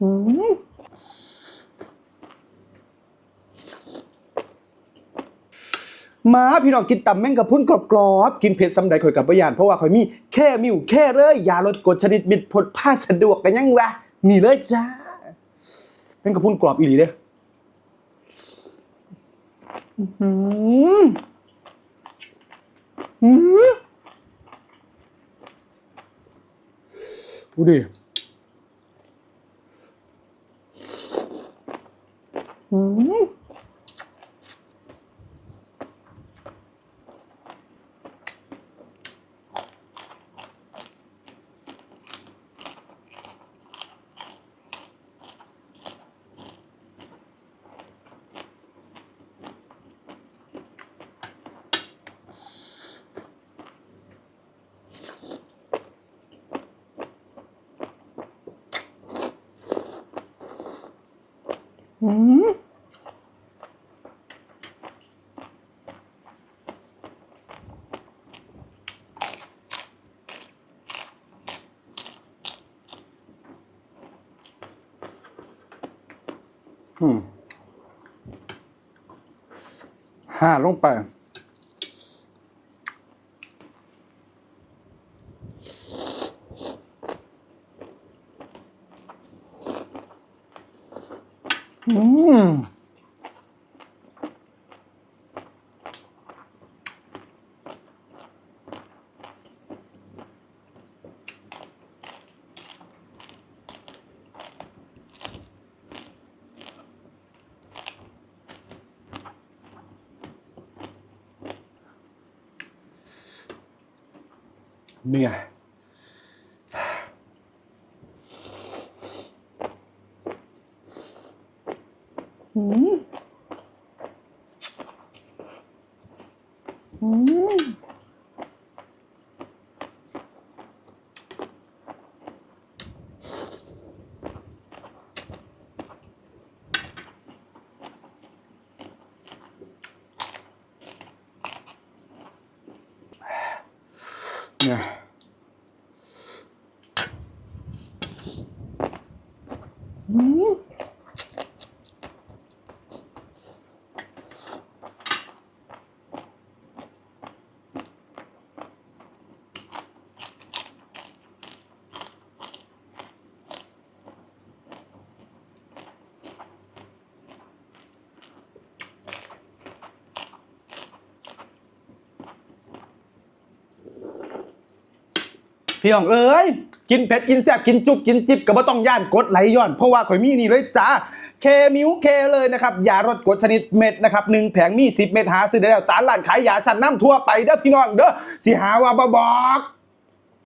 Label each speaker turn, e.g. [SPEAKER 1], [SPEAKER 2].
[SPEAKER 1] อืมาพี่น้องกินตำแม่งกะพรุ้นกรอบๆกินเผ็ดซ้ำใดข่อยกับปยาน เพราะว่าข่อยมีแค่มิวแค่เลย ยาลดกรดชนิดมิดผดผ้าสะดวกกันยังวะนี่เลยจ้าแม่งกะพรุ้นกรอบอีหลีเด้ออื้อหืออืมดูดิ 음. 음. ห่าลงไป อืม Minh à Mm. Mm. Yeah. เพียอืมพี่องเอ้ย กินเผ็ดกินแซ่บกินจุบกินจิบก็บ่ต้องย่านกดไหลย้อน เพราะว่าข่อยมีนี่เลยจ้าเคมิวเคเลยนะครับยาลดกรดชนิดเม็ดนะครับหนึ่งแผงมี10เม็ดหาซื้อได้แล้วตามร้านขายยาชั้นน้ำทั่วไปเด้อพี่น้องเด้อสิหาว่าบ่บอก